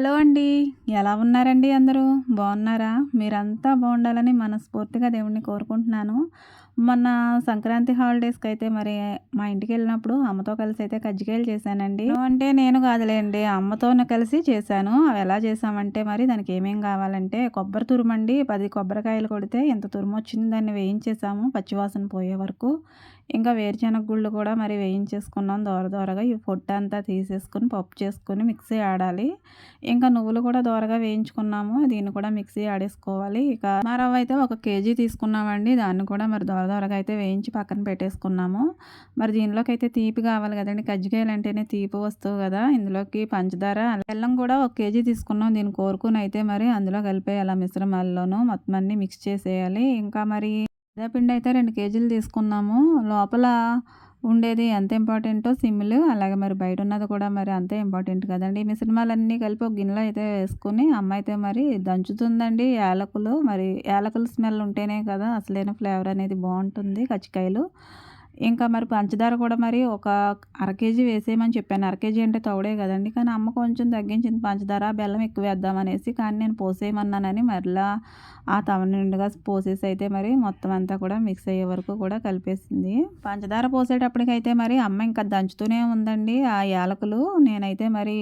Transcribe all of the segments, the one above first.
Hello అండి. ఎలా ఉన్నారండి అందరూ? బాగున్నారా? మీరంతా బాగుండాలని మనస్ఫూర్తిగా దేవుణ్ణి కోరుకుంటున్నాను. మొన్న సంక్రాంతి హాలిడేస్కి అయితే మరి మా ఇంటికి వెళ్ళినప్పుడు అమ్మతో కలిసి అయితే కజ్జికాయలు చేశానండి. అంటే నేను కాదులేండి అమ్మతో కలిసి చేశాను. అవి ఎలా చేసామంటే మరి దానికి ఏమేం కావాలంటే కొబ్బరి తురుమండి పది కొబ్బరికాయలు కొడితే ఎంత తురుము వచ్చింది దాన్ని వేయించేసాము పచ్చివాసన పోయే వరకు. ఇంకా వేరుశెనగ గుళ్ళు కూడా మరి వేయించేసుకున్నాం దోర దోరగా. ఈ పొట్టు అంతా తీసేసుకుని పప్పు చేసుకుని మిక్సీ ఆడాలి. ఇంకా నువ్వులు కూడా దోరగా వేయించుకున్నాము. దీన్ని కూడా మిక్సీ ఆడేసుకోవాలి. ఇక మరవ అయితే ఒక కేజీ తీసుకున్నామండి. దాన్ని కూడా మరి దోర దోరగా అయితే వేయించి పక్కన పెట్టేసుకున్నాము. మరి దీనిలోకి అయితే తీపి కావాలి కదండి. కజ్జికాయలు అంటేనే తీపి వస్తువు కదా. ఇందులోకి పంచదార బెల్లం కూడా ఒక కేజీ తీసుకున్నాం. దీన్ని కోరుకుని అయితే మరి అందులో కలిపేయాలి మిశ్రమాల్లోనూ మొత్తం అన్నీ మిక్స్ చేసేయాలి. ఇంకా మరి పిండి అయితే రెండు కేజీలు తీసుకున్నాము. లోపల ఉండేది ఎంత ఇంపార్టెంటో సిమ్లు అలాగే మరి బయట ఉన్నది కూడా మరి అంతే ఇంపార్టెంట్ కదండి. మిశ్రమాలన్నీ కలిపి ఒక గిన్నెలో అయితే వేసుకుని అమ్మ అయితే మరి దంచుతుందండి యాలకులు. మరి యాలకుల స్మెల్ ఉంటేనే కదా అసలైన ఫ్లేవర్ అనేది బాగుంటుంది కచ్చికాయలు. ఇంకా మరి పంచదార కూడా మరి ఒక అర కేజీ వేసేయమని చెప్పాను. అర కేజీ అంటే తౌడే కదండి. కానీ అమ్మ కొంచెం తగ్గించింది. పంచదార బెల్లం ఎక్కువ వేద్దామనేసి కానీ నేను పోసేయమన్నానని మరలా ఆ తవ నిండుగా పోసేసి అయితే మరి మొత్తం అంతా కూడా మిక్స్ అయ్యే వరకు కూడా కలిపేసింది. పంచదార పోసేటప్పటికైతే మరి అమ్మ ఇంకా దంచుతూనే ఉందండి ఆ యాలకులు. నేనైతే మరి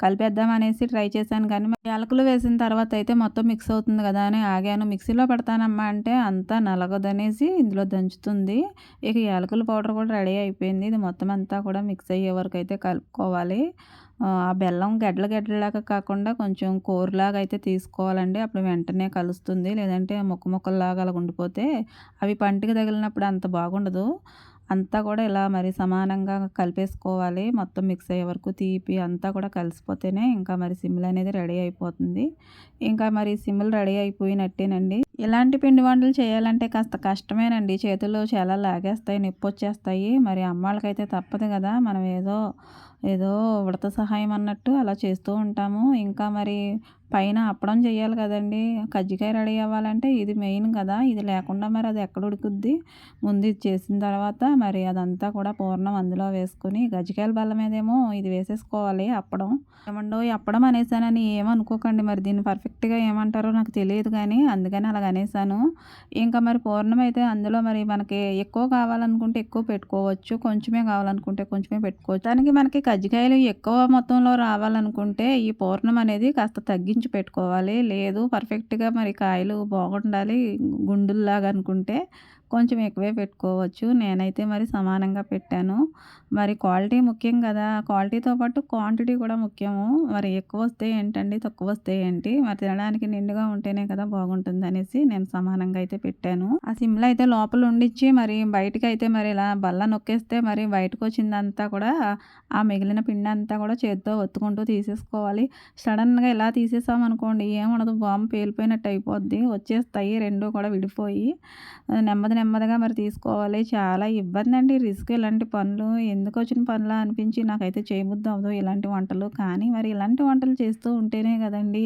కలిపేద్దాం అనేసి ట్రై చేశాను. కానీ యాలకులు వేసిన తర్వాత అయితే మొత్తం మిక్స్ అవుతుంది కదా అని ఆగాను. మిక్సీలో పెడతానమ్మా అంటే అంతా నలగదనేసి ఇందులో దంచుతుంది. ఇక యాలకులు పౌడర్ కూడా రెడీ అయిపోయింది. ఇది మొత్తం అంతా కూడా మిక్స్ అయ్యే వరకు అయితే కలుపుకోవాలి. ఆ బెల్లం గడ్డల గడ్డలాగా కాకుండా కొంచెం కూరలాగా అయితే తీసుకోవాలండి. అప్పుడు వెంటనే కలుస్తుంది. లేదంటే ముక్క ముక్కల్లాగా అలా ఉండిపోతే అవి పంటికి తగిలినప్పుడు అంత బాగుండదు. అంతా కూడా ఇలా మరి సమానంగా కలిపేసుకోవాలి. మొత్తం మిక్స్ అయ్యే వరకు తీపి అంతా కూడా కలిసిపోతేనే ఇంకా మరి సిమ్లు అనేది రెడీ అయిపోతుంది. ఇంకా మరి సిమ్లు రెడీ అయిపోయినట్టేనండి. ఇలాంటి పిండి వంటలు చేయాలంటే కాస్త కష్టమేనండి. చేతులు చాలా లాగేస్తాయి నొప్పి వచ్చేస్తాయి మరి అమ్మాళ్ళకైతే తప్పదు కదా. మనం ఏదో ఏదో ఉడత సహాయం అన్నట్టు అలా చేస్తూ ఉంటాము. ఇంకా మరి పైన అప్పడం చేయాలి కదండి. కజ్జికాయ రెడీ అవ్వాలంటే ఇది మెయిన్ కదా. ఇది లేకుండా మరి అది ఎక్కడ ఉడుకుద్ది? ముందు ఇది చేసిన తర్వాత మరి అదంతా కూడా పూర్ణం అందులో వేసుకొని గజ్జికాయల బల్ల మీదేమో ఇది వేసేసుకోవాలి అప్పడం. ఏమండో అప్పడం అనేసానని ఏమనుకోకండి మరి. దీన్ని పర్ఫెక్ట్గా ఏమంటారో నాకు తెలియదు కానీ అందుకని అలాగ అనేసాను. ఇంకా మరి పూర్ణం అయితే అందులో మరి మనకి ఎక్కువ కావాలనుకుంటే ఎక్కువ పెట్టుకోవచ్చు. కొంచెమే కావాలనుకుంటే కొంచెమే పెట్టుకోవచ్చు. దానికి మనకి కజ్జికాయలు ఎక్కువ మొత్తంలో రావాలనుకుంటే ఈ పూర్ణం అనేది కాస్త తగ్గి ఉడికించి పెట్టుకోవాలి. లేదు పర్ఫెక్ట్గా మరి కాయలు బాగుండాలి గుండుల్లాగా అనుకుంటే కొంచెం ఎక్కువే పెట్టుకోవచ్చు. నేనైతే మరి సమానంగా పెట్టాను. మరి క్వాలిటీ ముఖ్యం కదా. క్వాలిటీతో పాటు క్వాంటిటీ కూడా ముఖ్యము. మరి ఎక్కువ వస్తే ఏంటండి? తక్కువ వస్తే ఏంటి? మరి తినడానికి నిండుగా ఉంటేనే కదా బాగుంటుంది అనేసి నేను సమానంగా అయితే పెట్టాను. ఆ సిమ్లో అయితే లోపల ఉండిచ్చి మరి బయటకి అయితే మరి ఇలా బల్ల నొక్కేస్తే మరి బయటకు వచ్చిందంతా కూడా ఆ మిగిలిన పిండి అంతా కూడా చేతితో ఒత్తుకుంటూ తీసేసుకోవాలి. సడన్గా ఇలా తీసేసామనుకోండి ఏమనదు బాంబు పేలిపోయినట్టు అయిపోద్ది. వచ్చేస్తాయి. రెండు కూడా విడిపోయి. నెమ్మది నెమ్మదిగా మరి తీసుకోవాలి. చాలా ఇబ్బంది అండి రిస్క్ ఇలాంటి పనులు. ఎందుకు వచ్చిన పనులు అనిపించి నాకైతే చేయబుద్ధి అవ్వదు ఇలాంటి వంటలు. కానీ మరి ఇలాంటి వంటలు చేస్తూ ఉంటేనే కదండి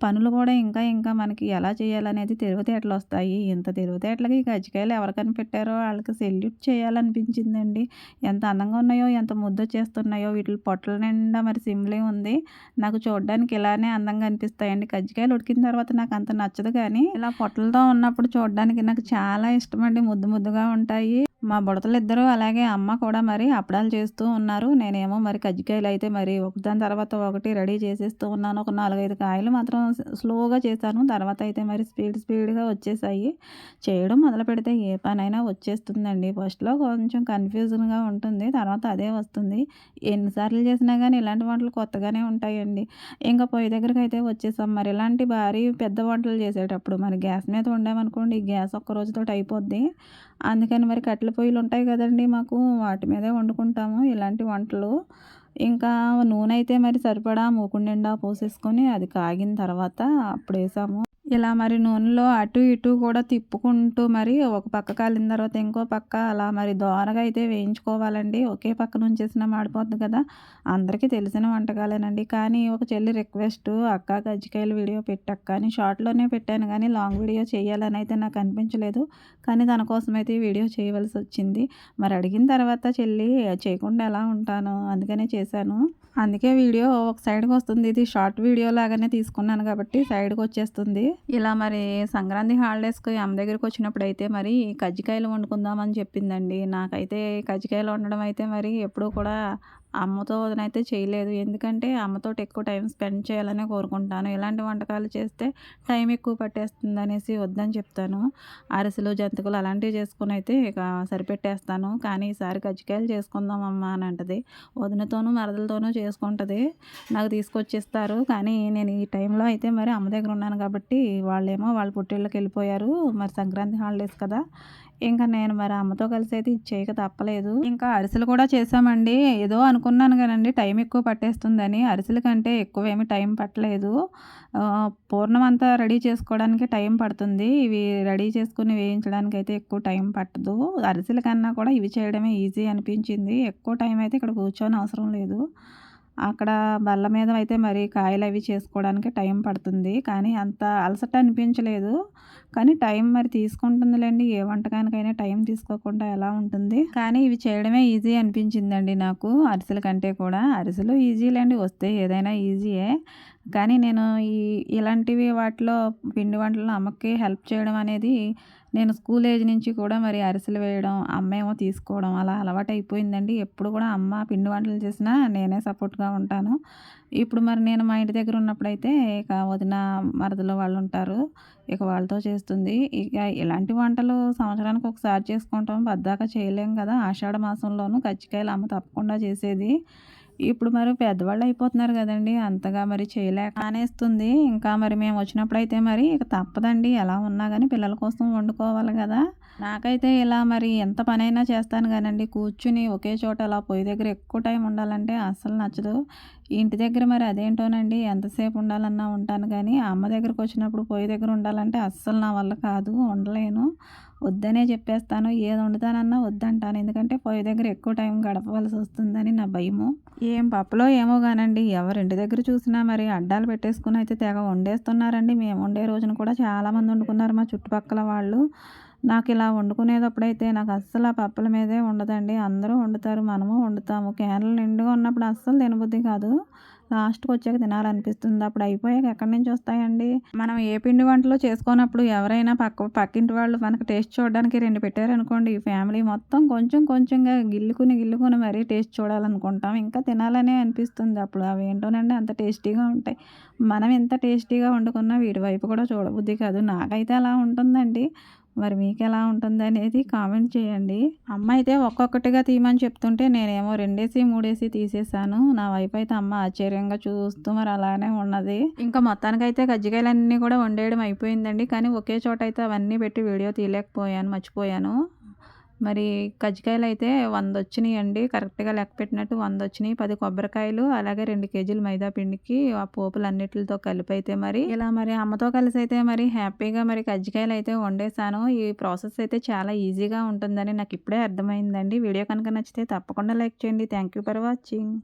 పనులు కూడా ఇంకా ఇంకా మనకి ఎలా చేయాలనేది తెలివితేటలు వస్తాయి ఇంత తెలివితేటలకి ఈ కజ్జికాయలు ఎవరు కనిపెట్టారో వాళ్ళకి సెల్యూట్ చేయాలనిపించిందండి. ఎంత అందంగా ఉన్నాయో ఎంత ముద్ద చేస్తున్నాయో వీటి పొట్టల నిండా మరి సిమ్లే ఉంది. నాకు చూడడానికి ఇలానే అందంగా అనిపిస్తాయండి. కజ్జికాయలు ఉడికిన తర్వాత నాకు అంత నచ్చదు కానీ ఇలా పొట్టలతో ఉన్నప్పుడు చూడడానికి నాకు చాలా ఇష్టం అండి ముద్దు ముద్దుగా ఉంటాయి. మా బుడతలు ఇద్దరు అలాగే అమ్మ కూడా మరి అప్పడాలు చేస్తూ ఉన్నారు. నేనేమో మరి కజ్జికాయలు అయితే మరి ఒకదాని తర్వాత ఒకటి రెడీ చేసేస్తూ ఉన్నాను. ఒక నాలుగైదు కాయలు మాత్రం స్లోగా చేశాను. తర్వాత అయితే మరి స్పీడ్ స్పీడ్గా వచ్చేసాయి. చేయడం మొదలు పెడితే ఏ పనైనా వచ్చేస్తుందండి. ఫస్ట్లో కొంచెం కన్ఫ్యూజన్గా ఉంటుంది. తర్వాత అదే వస్తుంది. ఎన్నిసార్లు చేసినా కానీ ఇలాంటి వంటలు కొత్తగానే ఉంటాయండి. ఇంకా పొయ్యి దగ్గరికి అయితే వచ్చేసాం. మరి ఇలాంటి భారీ పెద్ద వంటలు చేసేటప్పుడు మరి గ్యాస్ మీద వండామనుకోండి గ్యాస్ ఒక్క రోజుతో అయిపోద్ది. అందుకని మరి కట్టెల పొయ్యిలు ఉంటాయి కదండి మాకు. వాటి మీదే వండుకుంటాము ఇలాంటి వంటలు. ఇంకా నూనె అయితే మరి సరిపడా మూకుడు నిండా పోసేసుకొని అది కాగిన తర్వాత అప్పుడు వేసాము. ఇలా మరి నూనెలో అటు ఇటు కూడా తిప్పుకుంటూ మరి ఒక పక్క కాలిన తర్వాత ఇంకో పక్క అలా మరి దోరగా అయితే వేయించుకోవాలండి. ఒకే పక్క నుంచి వేసినా మాడిపోద్ది కదా. అందరికీ తెలిసిన వంటకాలేనండి. కానీ ఒక చెల్లి రిక్వెస్ట్ అక్క కజ్జికాయలు వీడియో పెట్టక్క అని షార్ట్లోనే పెట్టాను కానీ లాంగ్ వీడియో చేయాలని అయితే నాకు అనిపించలేదు. కానీ తన కోసం అయితే వీడియో చేయవలసి వచ్చింది. మరి అడిగిన తర్వాత చెల్లి చేయకుండా ఎలా ఉంటాను? అందుకనే చేశాను. అందుకే వీడియో ఒక సైడ్కి వస్తుంది. ఇది షార్ట్ వీడియో లాగానే తీసుకున్నాను కాబట్టి సైడ్కి వచ్చేస్తుంది. ఇలా మరి సంక్రాంతి హాలిడేస్కి అమ్మ దగ్గరికి వచ్చినప్పుడు అయితే మరి కజ్జికాయలు వండుకుందామని చెప్పిందండి. నాకైతే కజ్జికాయలు వండడం అయితే మరి ఎప్పుడూ కూడా అమ్మతో అయితే చేయలేదు. ఎందుకంటే అమ్మతో ఎక్కువ టైం స్పెండ్ చేయాలని కోరుకుంటాను. ఇలాంటి వంటకాలు చేస్తే టైం ఎక్కువ పట్టేస్తుంది అనేసి వద్దని చెప్తాను. అరిసెలు జంతికలు అలాంటివి చేసుకుని అయితే ఇక సరిపెట్టేస్తాను. కానీ ఈసారి కజ్జికాయలు చేసుకుందాం అమ్మ అని అంటది. వదినతోనూ మరదలతోనూ చేసుకుంటుంది. నాకు తీసుకొచ్చిస్తారు. కానీ నేను ఈ టైంలో అయితే మరి అమ్మ దగ్గర ఉన్నాను కాబట్టి వాళ్ళేమో వాళ్ళ పుట్టిళ్ళకి వెళ్ళిపోయారు. మరి సంక్రాంతి హాలిడేస్ కదా. ఇంకా నేను మరి అమ్మతో కలిసి అయితే ఇచ్చేయక తప్పలేదు. ఇంకా అరిసెలు కూడా చేసామండి ఏదో అనుకున్నాను కానండి టైం ఎక్కువ పట్టేస్తుందని. అరిసెల కంటే ఎక్కువ ఏమి టైం పట్టలేదు పూర్ణం అంతా రెడీ చేసుకోవడానికి టైం పడుతుంది. ఇవి రెడీ చేసుకుని వేయించడానికి అయితే ఎక్కువ టైం పట్టదు. అరిసెల కన్నా కూడా ఇవి చేయడమే ఈజీ అనిపించింది. ఎక్కువ టైం అయితే ఇక్కడ కూర్చొని అవసరం లేదు. అక్కడ బల్ల మీద అయితే మరి కాయలు అవి చేసుకోవడానికి టైం పడుతుంది. కానీ అంత అలసట అనిపించలేదు. కానీ టైం మరి తీసుకుంటుందిలేండి. ఏ వంటకానికైనా టైం తీసుకోకుండా ఎలా ఉంటుంది? కానీ ఇవి చేయడమే ఈజీ అనిపించిందండి నాకు అరిసెల కంటే కూడా. అరిసెలు ఈజీలేండి. వస్తే ఏదైనా ఈజీయే. కానీ నేను ఈ ఇలాంటివి వాటిలో పిండి వంటలు అమ్మకి హెల్ప్ చేయడం అనేది నేను స్కూల్ ఏజ్ నుంచి కూడా మరి అరిసెలు వేయడం అమ్మ ఏమో తీసుకోవడం అలా అలవాటు అయిపోయిందండి ఎప్పుడు కూడా అమ్మ పిండి వంటలు చేసినా నేనే సపోర్ట్గా ఉంటాను. ఇప్పుడు మరి నేను మా ఇంటి దగ్గర ఉన్నప్పుడైతే ఇక వదిన మరదలు వాళ్ళు ఉంటారు ఇక వాళ్ళతో చేస్తుంది. ఇక ఇలాంటి వంటలు సంవత్సరానికి ఒకసారి చేసుకుంటాం. బద్దాక చేయలేం కదా. ఆషాఢ మాసంలోనూ కచ్చికాయలు అమ్మ తప్పకుండా చేసేది. ఇప్పుడు మరి పెద్దవాళ్ళు అయిపోతున్నారు కదండి. అంతగా మరి చేయలేక అనేస్తుంది ఇంకా మరి మేము వచ్చినప్పుడు అయితే మరి ఇక తప్పదండి. ఎలా ఉన్నా కానీ పిల్లల కోసం వండుకోవాలి కదా. నాకైతే ఇలా మరి ఎంత పనైనా చేస్తాను కానండి. కూర్చుని ఒకే చోట అలా పొయ్యి దగ్గర ఎక్కువ టైం ఉండాలంటే అస్సలు నచ్చదు. ఇంటి దగ్గర మరి అదేంటోనండి. ఎంతసేపు ఉండాలన్నా ఉంటాను కానీ అమ్మ దగ్గరకు వచ్చినప్పుడు పొయ్యి దగ్గర ఉండాలంటే అస్సలు నా వల్ల కాదు. ఉండలేను. వద్దనే చెప్పేస్తాను. ఏది వండుతానన్నా వద్దంటాను. ఎందుకంటే పొయ్యి దగ్గర ఎక్కువ టైం గడపవలసి వస్తుందని నా భయము. ఏం పప్పులో ఏమో కానండి ఎవరు ఇంటి దగ్గర చూసినా మరి అడ్డాలు పెట్టేసుకుని అయితే తెగ వండేస్తున్నారండి. మేము వండే రోజున కూడా చాలామంది వండుకున్నారు మా చుట్టుపక్కల వాళ్ళు. నాకు ఇలా వండుకునేటప్పుడైతే నాకు అస్సలు ఆ పప్పుల మీదే ఉండదండి అందరూ వండుతారు మనము వండుతాము. క్యాన్లు నిండుగా ఉన్నప్పుడు అస్సలు తినబుద్ధి కాదు. లాస్ట్కి వచ్చాక తినాలనిపిస్తుంది. అప్పుడు అయిపోయాక ఎక్కడి నుంచి వస్తాయండి? మనం ఏ పిండి వంటలు చేసుకున్నప్పుడు ఎవరైనా పక్క పక్కింటి వాళ్ళు మనకు టేస్ట్ చూడడానికి రెండు పెట్టారనుకోండి ఈ ఫ్యామిలీ మొత్తం కొంచెం కొంచెంగా గిల్లుకుని గిల్లుకుని మరీ టేస్ట్ చూడాలనుకుంటాం. ఇంకా తినాలనే అనిపిస్తుంది. అప్పుడు అవి ఏంటోనండి అంత టేస్టీగా ఉంటాయి. మనం ఎంత టేస్టీగా వండుకున్నా వీడి వైపు కూడా చూడబుద్ధి కాదు. నాకైతే అలా ఉంటుందండి. మరి మీకు ఎలా ఉంటుంది అనేది కామెంట్ చేయండి. అమ్మ అయితే ఒక్కొక్కటిగా తీయమని చెప్తుంటే నేనేమో రెండేసి మూడేసి తీసేసాను నా వైపు అయితే అమ్మ ఆశ్చర్యంగా చూస్తూ మరి అలానే ఉన్నది. ఇంకా మొత్తానికైతే కజ్జికాయలన్నీ కూడా వండేయడం అయిపోయిందండి. కానీ ఒకే చోట అయితే అవన్నీ పెట్టి వీడియో తీయలేకపోయాను మర్చిపోయాను. మరి కజ్జికాయలు అయితే వంద వచ్చినాయి అండి కరెక్ట్గా లెక్క పెట్టినట్టు వంద వచ్చినాయి పది కొబ్బరికాయలు అలాగే రెండు కేజీలు మైదా పిండికి ఆ పోపులు అన్నిటితో కలిపి అయితే మరి. ఇలా మరి అమ్మతో కలిసి అయితే మరి హ్యాపీగా మరి కజ్జికాయలు అయితే వండేసాను ఈ ప్రాసెస్ అయితే చాలా ఈజీగా ఉంటుందని నాకు ఇప్పుడే అర్థమైందండి. వీడియో కనుక నచ్చితే తప్పకుండా లైక్ చేయండి. Thank you for watching.